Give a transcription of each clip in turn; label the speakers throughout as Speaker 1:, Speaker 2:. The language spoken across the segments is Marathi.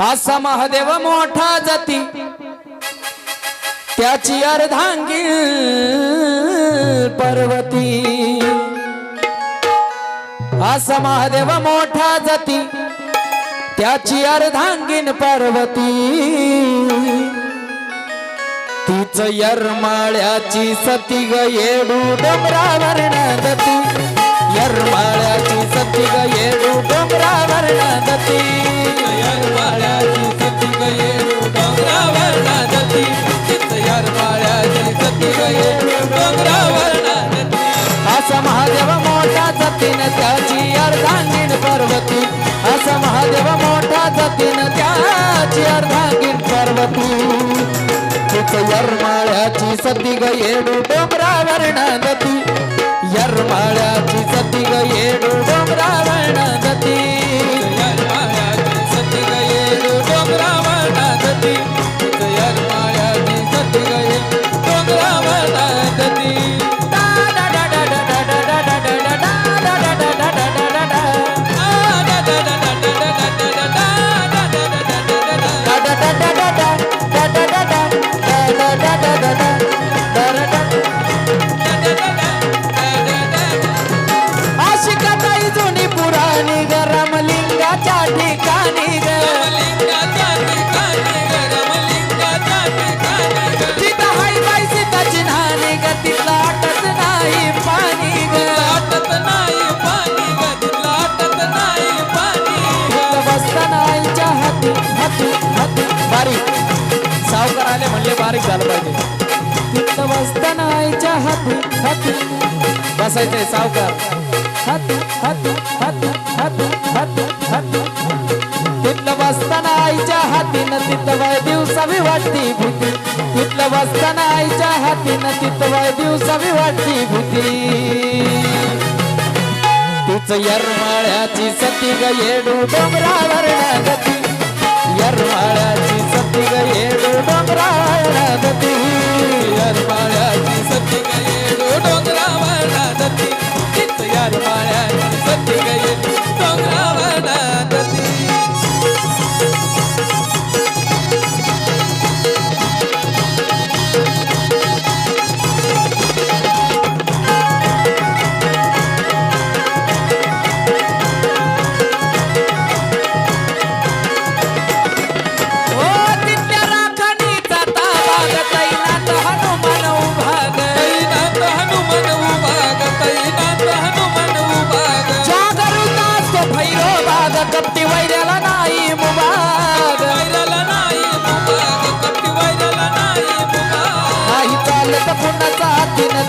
Speaker 1: असा महादेव मोठा जाती. त्याची अर्धांगी पर्वती. असा महादेव मोठा जाती. त्याची अर्धांगीन पर्वती. तीच यरमाळ्याची सती ग येडू डोंगरावर नदती. यरमाळ्याची सती ग जतीन त्याची अर्धा अर्धांगीण पर्वती तिच यरमाळ्याची सती ग येडू डोंगरावर नदती यरमाळ्याची सती ग येडू बारीक. सावकार आले म्हणले बारीक झालं पाहिजे. बसताना आईच्या हाती हाती बसायचंय सावकार. हाती हाती हाती हाती हाती हाती. तिथलं बसताना आईच्या हातीनं तिथं वय दिवसावी वाटती भीती. तिथलं बसताना आईच्या हातीनं तिथं वय दिवसावी वाटती भीती. तिच यरमाळ्याची सती ग येडू डोंगरावर गती यरमाळ्याची सती गे डोंगराळा गती यरमाळ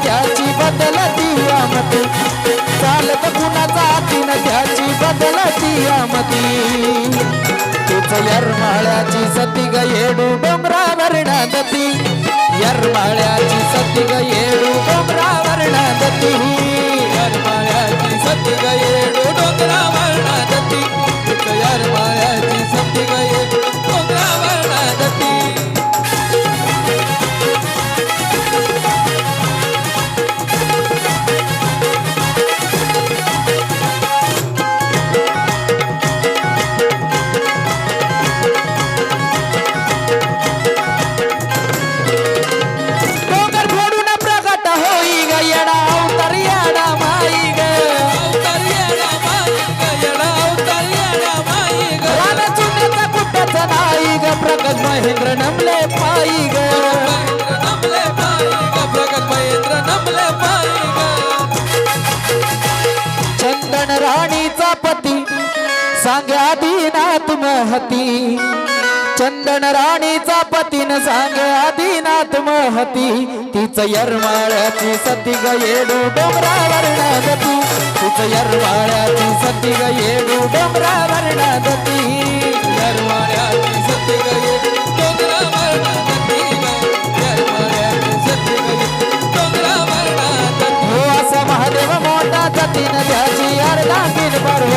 Speaker 1: त्याची बदलती आमती. चालत कुणाचा हातीन त्याची बदलती आमती. तुझ यरमाळ्याची सती ग येडू डोंगरावर नांदती. यरमाळ्याची सती ग येडू डोंगरावर नमले पायी ग.
Speaker 2: महेंद्र नमले पायी ग, प्रगत महेंद्र नमले पायी ग.
Speaker 1: चंदन राणीचा पती सांग्या दीनाथ महती चंदन राणीचा पतीन सांग्या महती तिच यरमाळ्याची सती ग येडू डोंगरावर नादती तिच यरमाळ्याची सती ग येडू डोंगरावर नादती
Speaker 2: यरमाळ्याची सती डोंगरावर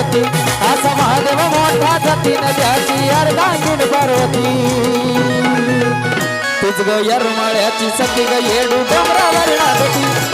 Speaker 1: पार्वती असा महादेव मोठा जतीन त्याची अर्धांगीण पार्वती. तुझ ग यरमाळ्याची सती ग येडू डोंगरावर नाचती